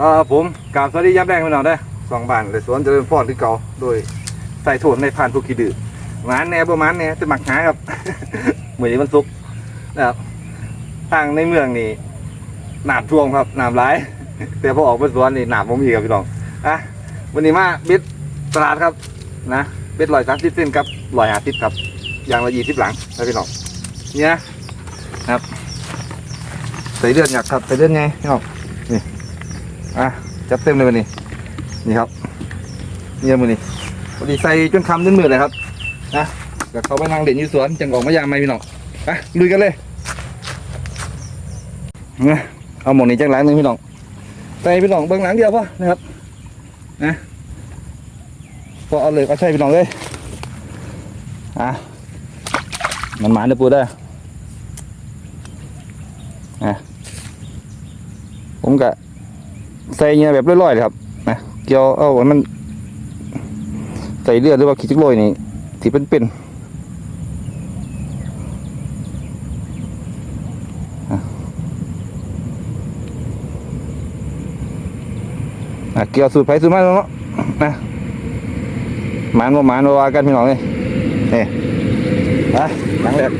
ก็ผมกราบสวัสดีย้ำแรงพี่น้องได้สองบานเลยสวนเจริญพรที่เก่าโดยใส่โถนในผ่านภูขี้ดื้อหมานแน่ประมาณแหน่จะหมักหาครับ เหมือนมันซุกนะครับทางในเมืองนี่หนาบท่วมครับหนาบร้าย แต่พอออกมาสวนนี่หนาบผมอีกครับพี่น้องอะวันนี้มาเบ็ดตลาดครับนะเบ็ดลอยสามสิบเส้นครับลอยหาสิบครับอย่างละยี่สิบหลังนะพี่น้องเนี่ยนะครับใส่เลือดหยักครับใส่เลือดไงพี่น้อง อะจับเต็มเลยวันนี้นี่ครับเนี่ยมือนี่พอดีใส่จนคำจนมือเลยครับนะเดี๋ยวเขาไปนั่งเด่นอยู่สวนจังออกมายามไหมพี่น้องไปลุยกันเลยนะเอาหมอนี้จังหลังหนึ่งพี่น้องใส่พี่น้องเบื้องหลังเดียวพอนะครับนะพอเอาเลยก็ใช่พี่น้องเลยอะมันหมานเด้อปูได้อะผมกะ ใส่เงี้ยแบบลอยๆเลยครับนะเกี่ยวเอาไว้มันใส่เลือดหรือว่าขี้จิกโรยนี่ที่เป็นเป็นะเกี่ยวสูตรไผ่สูตรมันเนาะนะหมานบ่หมานบ่ว่ากันพี่น้องเลยนี่ไปหลังแรก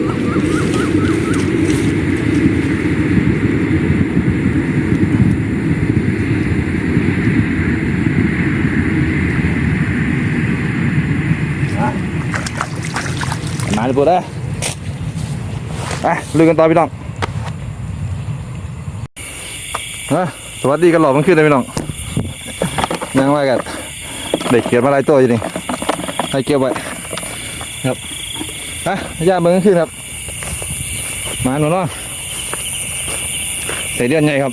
หมาน เลยปุ๊ดเด้ไปลุยกันต่อพี่น้องฮะสวัสดีกันหล่อมันขึ้นเลยพี่น้องยังไว้กันเด็กเกียรมาหลายตัวอยู่นี่ให้เก็บไว้ครับอะย่าเมืองขึ้นครับมาหนูเนาะใส่เดือนใหญ่ครับ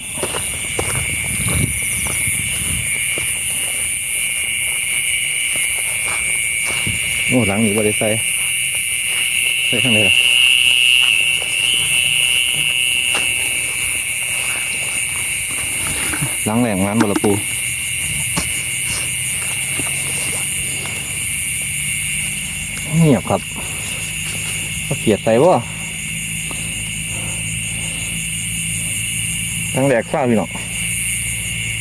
โอ้หลังนี้บริใส่ ใส่ข้างในล่ะหลงแหลงร้านบละปูเงียบครับเขาเขียดใส่บ่ทั้งแดกฟ้าพี่น้อง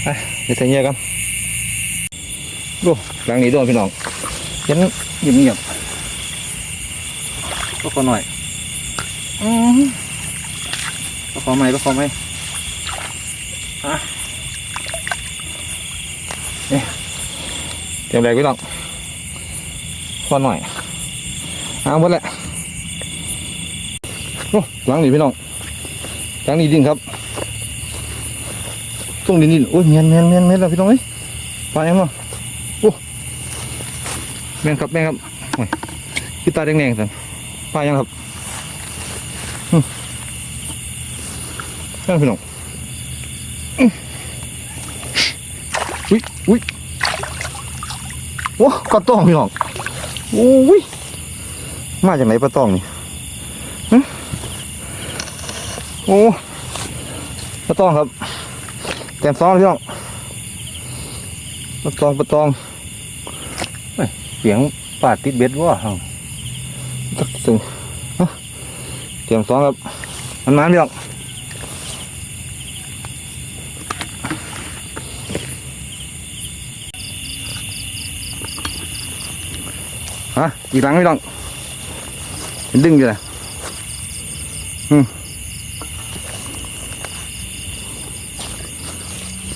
ไปเดี๋ยวใส่เงียบกันดูหลังนี้โดนพี่น้องเห็นเงียบ ก็ขอหน่อยอือก็ขอไหมก็ขอไหมอะเนี่ยเตรียมแดกพี่น้องขอหน่อยเอาหมดแหละโอ้หลังนี่พี่น้องหลังนี่ดินครับต้องดินดินโอ้ยเมียนเมียนเมียนเมียนแล้วพี่น้องเอ้ยปลาแอมเนาะโอ้แม่งครับแม่งครับโอ้ยคือตาแดงๆสัน ปลายังครับอืมแม่งพี่น้องอุ้ยอุ้ยโอ้กระต้องพี่น้องโอ้ยมาจากไหนปลาตองนี่หึโอ้ปลาตองครับแต้มสองพี่น้องปลาตองปลาตองเฮ้ยเสียงปาดติดเบ็ดวะ ตักสึงเอ้าแต้มสองครับมันมาพี่น้องฮะอีกหลังพี่น้องดึงอยู่นะอืม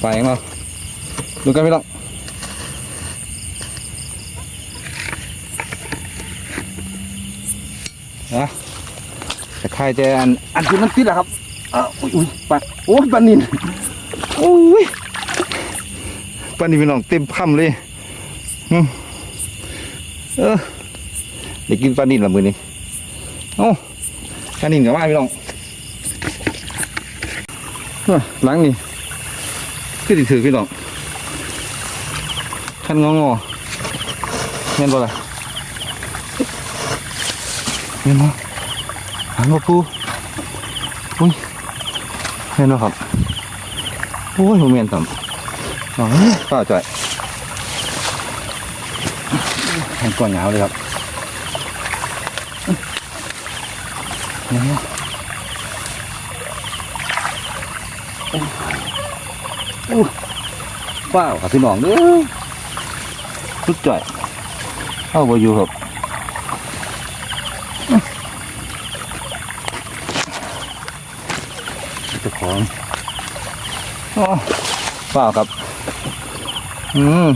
ไปยังเราดูกันไม่ต้อง ใครจะอันอันที่มันติดอะครับอ้าวอุ้ยอุ้ยปลาโอ้ยปลานินโอ้ยปลานินพี่น้องเต็มคำเลยอืมเออได้กินปลานินละมือนี้โอ้กานินกับว่าพี่น้องเอ้อหลังนี่คือติถือพี่น้องขันงองอเห็นบ่ล่ะเห็นบ่ หันบ่ปูอุ้ยเห็นบ่ครับโอ้ยผมเมียนต่ำอ๋อป้าจ่อยแห้งก้อนหนาวเลยครับเนี่ยโอ้โอ้ว้าวครับพี่น้องเด้อสุดจ่อยเข้าไปอยู่ครับ เจ้าของอ๋อว้าวครับ อืม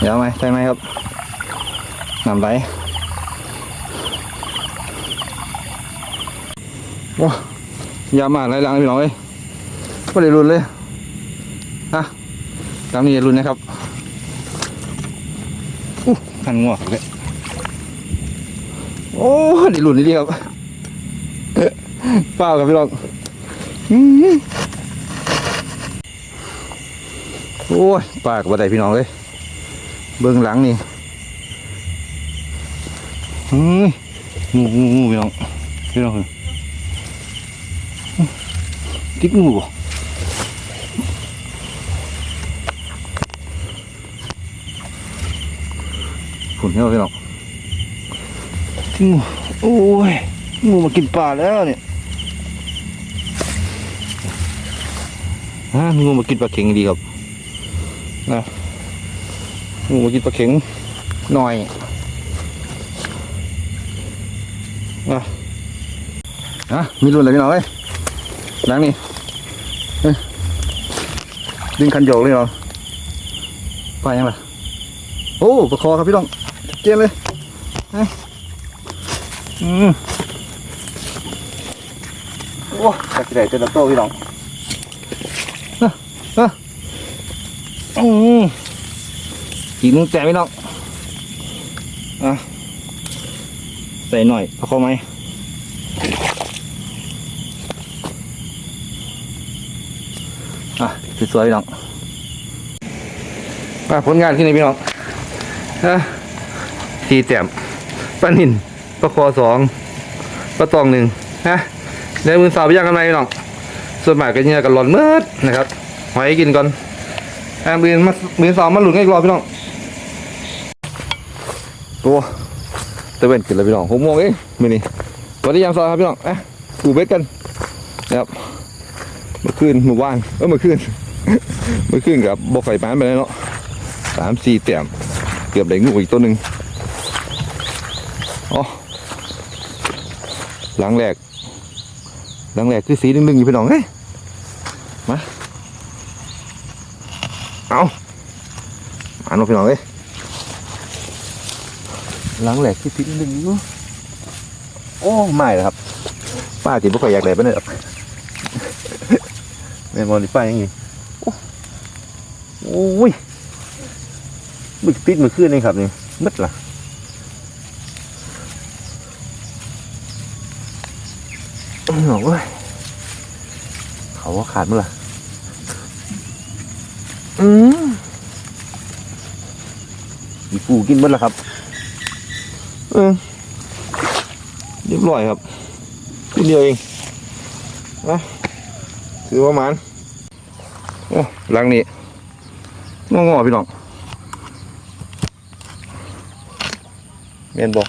เดี๋ยวไหมใช่ไหมครับนำไปว้ายาวมากไรลังพี่น้องเอ้ยไม่ได้รุนเลยฮะตามนี้รุนนะครับอู้พันงอกเลยโอ้ได้รุนดีครับเปล่าครับพี่น้อง โอ้ยปากบ่ได้พี่น้องเลยเบื้องหลังนี่งูงูงูพี่น้องพี่น้องติดงูบ่ฝุ่นเยอะพี่น้องงูโอ้ยงูมากินปลาแล้วเนี่ย ฮะงูมากินปลาเข็งดีครับนะงูมากินปลาเข็งหน่อยอะอะมีรุ่นอะไรพี่น้องเอ้ยหลังนี่เอ้ยดึงคันโยกเลยเหรอไปยังล่ะโอ้ประคอครับพี่น้องชัดเจนเลยเอ้ยอืมโอ้จักรใดเจอโตพี่น้อง อะอะอืมอีกหนึงแจกพี่น้องอะใส่หน่อยประคอไหมอะสวยๆพี่น้องมาผลงานที่นี่พี่น้องนะสีแต้มปลานินปลาคอสองปลาตองหนึ่งนะในมือสาวไปย่างกันไหมพี่น้องส่วนมากก็เนี่ยกันหลอนเมื่อนะครับ หอยกินก่อนอ่ามือมามือสาวมาหลุดกันอีกรอบพี่น้องตัวตะเวนกินแล้วพี่น้องหกโมงเองมือนี้วันนี้ยามซอยครับพี่น้องอะปูเบ็ดกันนะครับเมื่อคืนเมื่อวานเออเมื่อคืนเมื่อคืนกับบกไข่ปานไปแล้วเนาะสามสี่แต้มเกือบได้งูอีกตัวหนึ่งอ๋อหลังแรกหลังแรกคือสีดึงๆอยู่พี่น้องเฮ้ยมา เอาอ่านมาพี่น้องเอ้ยหลังแรกคือสีดึงๆอยู่โอ้ไม่เลยครับ ป้าจีบกไข่อยากได้ปะเนี่ยแม่นบอลไฟยังไงโอ้โอ้ยบึกติดมือขึ้นนี่ครับนี่มืดล่ะอื้อโอ้ยเขาว่าขาดมั้งล่ะ อืมมีปูกินหมดแล้วครับ เออเรียบร้อยครับกินเดียวเองนะถือว่ามันโอ้หลังนี้งองๆพี่น้องเมียนบอก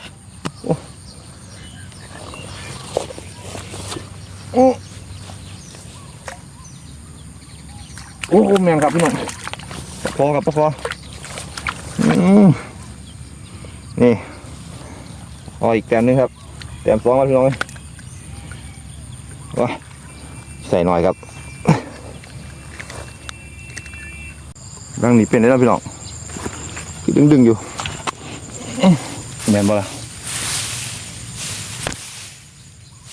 โอ้โอ้โอ้โอ้แมนครับพี่น้อง คอครับปะคออืมนี่อาอีกแต้มนึงครับ แต้มสองครับพี่น้องเอ้ยว้าใส่หน่อยครับดังนี้เป็นได้แล้วพี่น้องคือดึงดึงๆอยู่แมนบ่ละ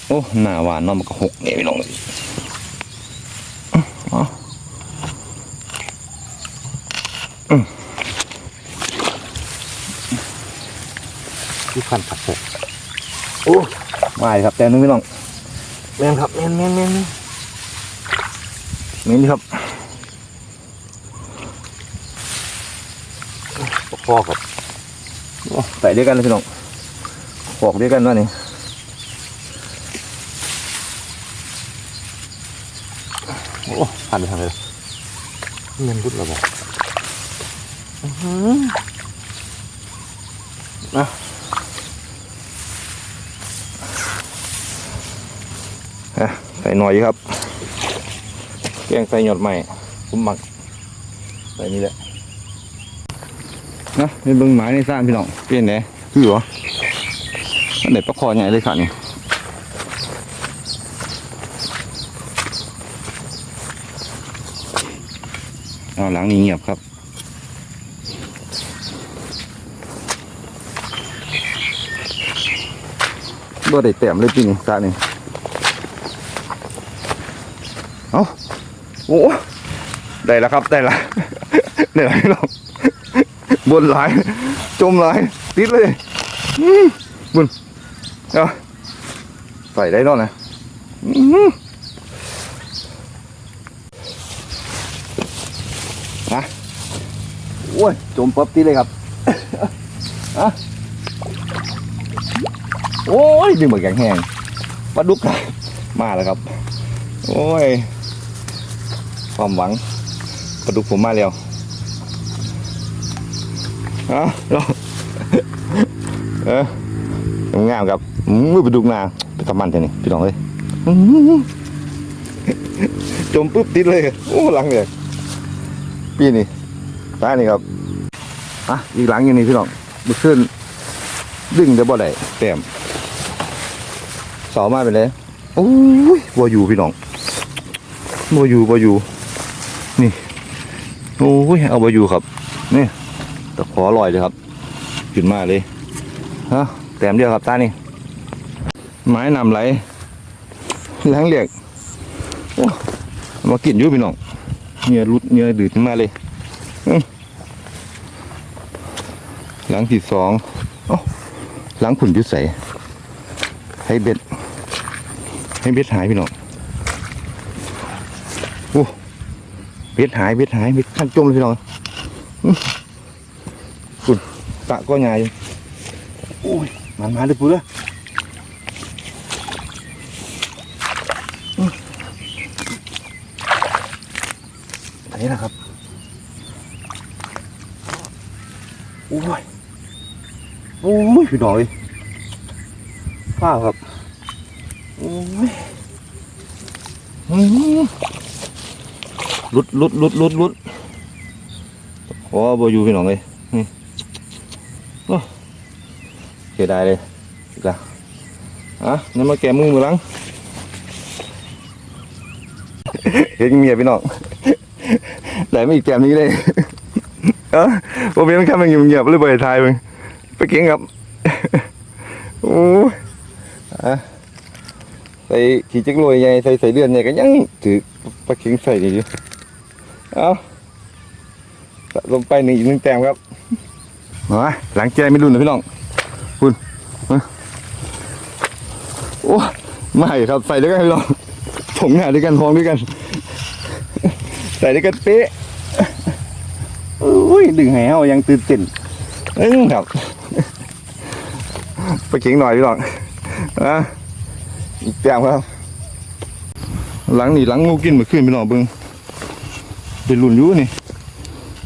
โอ้หน้าหวานนาะมันก็หกเนี่ยพี่น้องเลยอ๋ออืม ที่พันผักเสร็จโอ้มาเลยครับ แต่นึงพี่น้องแมนครับแมนแมนแมนแมนครับพอครับโอ้ใส่ด้วยกันเลยพี่น้องปอกด้วยกันว่านี่โอ้ผ่านไปทางเลยเงินพุดเราบอก อื้อหือนะใส่หน่อยครับ แกงใส่หยอดใหม่ผมหมัก ใส่นี่แหละนะเป็นเบิ้งไม้ในซ่านพี่น้องเปลี่ยนไหนคือเหรออันไหนปลาคอใหญ่เลยค่ะนี่เอาหลังนี้เงียบครับ บ่ได้แต้มเลยปีนี้ตานี่เอาโอ้ได้แล้วครับได้ละได้ล้วพี่น้องบนหลาย จมหลาย ติดเลยบุญเอาใส่ได้นอนนะอื้อมาโอ้ยจมปั๊บติดเลยครับอะ โอ้ยดึงหมึกอย่างแห้งปลาดุกมาแล้วครับ โอ้ย ความหวังปลาดุกผมมาแล้วเอาเราเอองามครับอืมปลาดุกนาไปทำมันเถอะนี่พี่น้องเลยจมปุ๊บติดเลยโอ้หลังเลยพี่นี่ตานี่ครับอะอีกหลังอย่างนี้พี่น้องบุขึ้นดึงได้บ่ได้แต้ม เสามาไปเลยโอ้ยบัวอยู่พี่น้องบัวอยู่บัวอยู่ นี่โอ้ยเอาบัวอยู่ครับนี่ตะขอลอยเลยครับขึ้นมาเลยฮะแต้มเดียวครับตานี่ไม้นำไหลแล้งเหลียกมากินอยู่พี่น้องเนื้อรุดเนื้อดืดขึ้นมาเลยอื้อหลังที่สองเอ้าหลังขุนยุใส ให้เบ็ด ให้เบ็ดหายพี่น้องโอ้เบ็ดหายเบ็ดหายเบ็ดขั้นจมเลยพี่น้องอื้อคุณตะก็ใหญ่โอ้ยมันมาเลยปุ๊เลยอันนี้นะครับโอ้ยโอ้ยพี่น้องเอ้ย ข้าวครับลุดลุดลุดลุดลุดโอ้บอยู่พี่น้องเลยนี่เสียดายเลยอีกะอะนี่มาแกมือมือลังเห็นเมียพี่น้องแต่ไม่อีกแกมนี้เลยเออผมเป็นแค่มันเงียบๆเลยไปถ่ายมึงไปเก่งครับโอ้ อะใส่ขี่จักรยใหญ่ใส่ใส่เลือนใหญ่ก็ยังถือปลาเข็งใส่ดีอยู่เอาสะลงไปหนึ่งอีกหนึ่งแต้มครับมาหลังแกไม่รุ่นนะพี่น้องคุณโอ้ไม่ครับใส่ด้วยกันพี่น้องผมงานด้วยกันพองด้วยกัน ใส่ด้วยกันเป๊ะอุ้ยดึงแหวยังตื่นเต้นเอ้ยครับ ไปเข็งหน่อยพี่น้อง อะอีกแต้มครับ หลังนี่หลังงูกินมื่อคืนไปหน่อยเบิ้งเป็นหลุนยู่นี่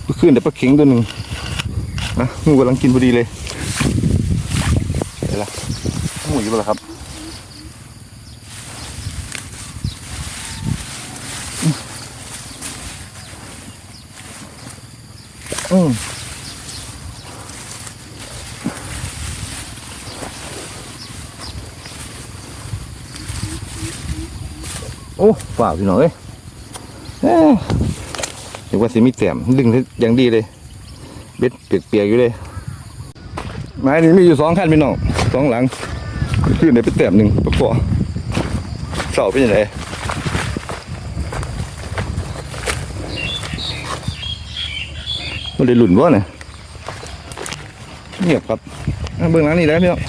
เมื่อคืนแต่ปลาเข็งตัวหนึ่งนะงูกำลังกินพอดีเลยเดี๋ยวละงูอยู่บล่ะครับอืม ฝ่าพี่น้องเอ้ยเดี๋ยวว่าสิมีแต้มดึงอย่างดีเลยเบ็ดเปียกๆอยู่เลยไม้นี่มีอยู่สองขั้นพี่น้องสองหลังขึ้นได้เป็นแต้มหนึ่งประกอบเสาเป็นยังไงมันได้หลุนวะเนี่ยเงียบครับเบื้องหลังนี่ได้พี่น้อง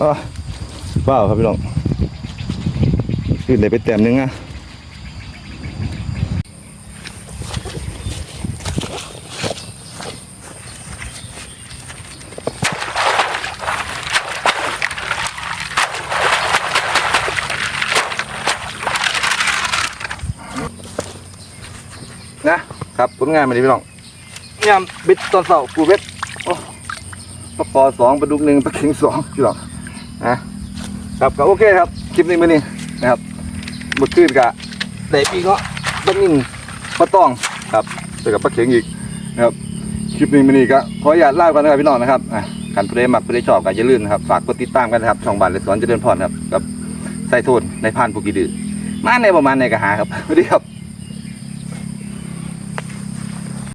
ว้าวครับพี่น้องขึ้นได้ไปแต้มหนึงอะนะครับผลงานมาดีพี่น้องยามบิดตอนเสาร์กูเบ็ดโอ้ปลาปอสองปลาดุกหนึ่งปลาเข็งสองพี่น้อง อะครับก็โอเคครับคลิปนี้มื้อนี้นะครับเมื่อคืนกะได้ปีเงาะต้นนิ่งปลาตองครับเจอกับปลาเข็งอีกนะครับคลิปนี้มื้อนี้ก็ขออนุญาตลาไปก่อนนะครับพี่น้องนะครับอะกันผู้ใดมักผู้ใดชอบก็อย่าลืมนะครับฝากกดติดตามกันนะครับช่องบ้านและสวนเจริญพรครับกับใส่โทนในพานภูกีดื้อมาในประมาณในกะหาครับสวัสดีครับ